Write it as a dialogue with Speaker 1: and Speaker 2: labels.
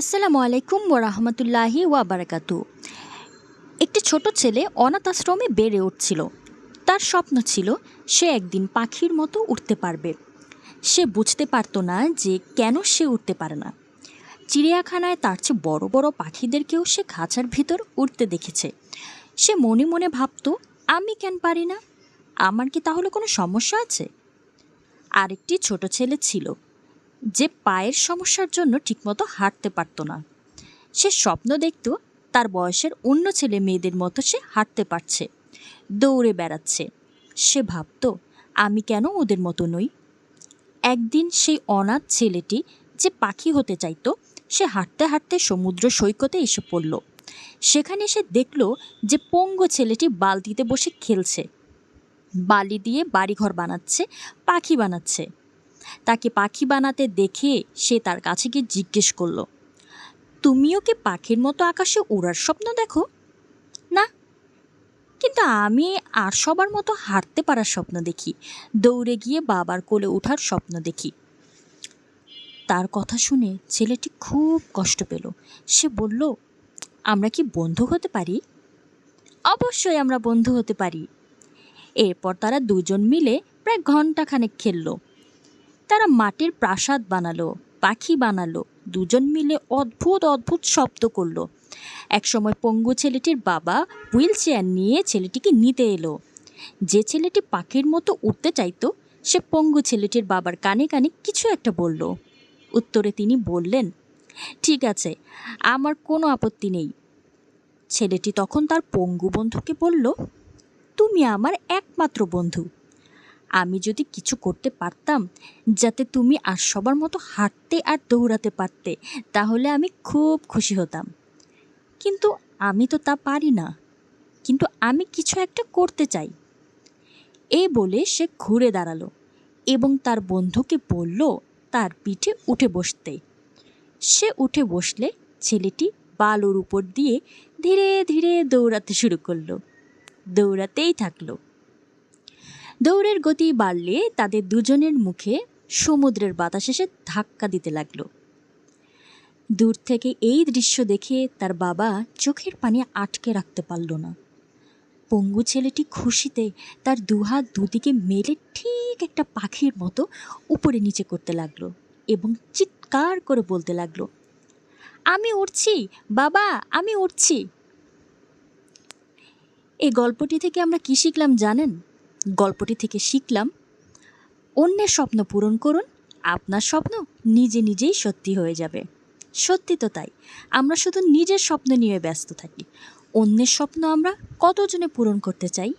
Speaker 1: আসসালামু আলাইকুম ওরহমতুল্লাহি ওয়াবারাকাতু একটি ছোট ছেলে অনাথ আশ্রমে বেড়ে উঠছিল। তার স্বপ্ন ছিল সে একদিন পাখির মতো উঠতে পারবে। সে বুঝতে পারতো না যে কেন সে উঠতে পারে না। চিড়িয়াখানায় তার চেয়ে বড় বড় পাখিদেরকেও সে খাঁচার ভিতর উঠতে দেখেছে। সে মনে মনে ভাবতো, আমি কেন পারি না? আমার কি তাহলে কোনো সমস্যা আছে? আরেকটি ছোট ছেলে ছিল। যে পায়ের সমস্যার জন্য ঠিকমতো হাঁটতে পারতো না। সে স্বপ্ন দেখত তার বয়সের অন্য ছেলে মেয়েদের মতো সে হাঁটতে পারছে, দৌড়ে বেড়াচ্ছে। সে ভাবতো, আমি কেন ওদের মতো নই? একদিন সেই অনাথ ছেলেটি যে পাখি হতে চাইতো, সে হাঁটতে হাঁটতে সমুদ্র সৈকতে এসে পড়ল। সেখানে সে দেখল যে পঙ্গু ছেলেটি বালতিতে বসে খেলছে। বালি দিয়ে বাড়িঘর বানাচ্ছে, পাখি বানাচ্ছে। তাকে পাখি বানাতে দেখে সে তার কাছে গিয়ে জিজ্ঞেস করল, তুমিও কি পাখির মতো আকাশে উড়ার স্বপ্ন দেখো? না, কিন্তু আমি আর সবার মতো হাঁটতে পারার স্বপ্ন দেখি, দৌড়ে গিয়ে বাবার কোলে ওঠার স্বপ্ন দেখি। তার কথা শুনে ছেলেটি খুব কষ্ট পেল। সে বলল, আমরা কি বন্ধু হতে পারি? অবশ্যই আমরা বন্ধু হতে পারি। এরপর তারা দুজন মিলে প্রায় ঘন্টাখানেক খেললো। তারা মাটির প্রাসাদ বানালো, পাখি বানালো, দুজন মিলে অদ্ভুত অদ্ভুত শব্দ করল। একসময় পঙ্গু ছেলেটির বাবা হুইল চেয়ার নিয়ে ছেলেটিকে নিতে এলো। যে ছেলেটি পাখির মতো উঠতে চাইতো, সে পঙ্গু ছেলেটির বাবার কানে কানে কিছু একটা বলল। উত্তরে তিনি বললেন, ঠিক আছে, আমার কোনো আপত্তি নেই। ছেলেটি তখন তার পঙ্গু বন্ধুকে বলল, তুমি আমার একমাত্র বন্ধু। আমি যদি কিছু করতে পারতাম, যাতে তুমি আর সবার মতো হাঁটতে আর দৌড়াতে পারতে, তাহলে আমি খুব খুশি হতাম। কিন্তু আমি তো তা পারি না। কিন্তু আমি কিছু একটা করতে চাই। এই বলে সে ঘুরে দাঁড়াল এবং তার বন্ধুকে বলল, তার পিঠে উঠে বসতে। সে উঠে বসলে ছেলেটি বালুর উপর দিয়ে ধীরে ধীরে দৌড়াতে শুরু করল। দৌড়াতেই থাকল। দৌড়ের গতি বাড়লে তাদের দুজনের মুখে সমুদ্রের বাতাস এসে ধাক্কা দিতে লাগল। দূর থেকে এই দৃশ্য দেখে তার বাবা চোখের পানি আটকে রাখতে পারল না। পঙ্গু ছেলেটি খুশিতে তার দুহাত দুদিকে মেলে ঠিক একটা পাখির মতো উপরে নিচে করতে লাগল এবং চিৎকার করে বলতে লাগল, আমি উঠছি বাবা, আমি উঠছি এই গল্পটি থেকে আমরা কি শিখলাম জানেন? গল্পটি থেকে শিখলাম, অন্যের স্বপ্ন পূরণ করুন, আপনার স্বপ্ন নিজে নিজেই সত্যি হয়ে যাবে। সত্যি তো তাই, আমরা শুধু নিজের স্বপ্ন নিয়ে ব্যস্ত থাকি, অন্যের স্বপ্ন আমরা কতজনে পূরণ করতে চাই?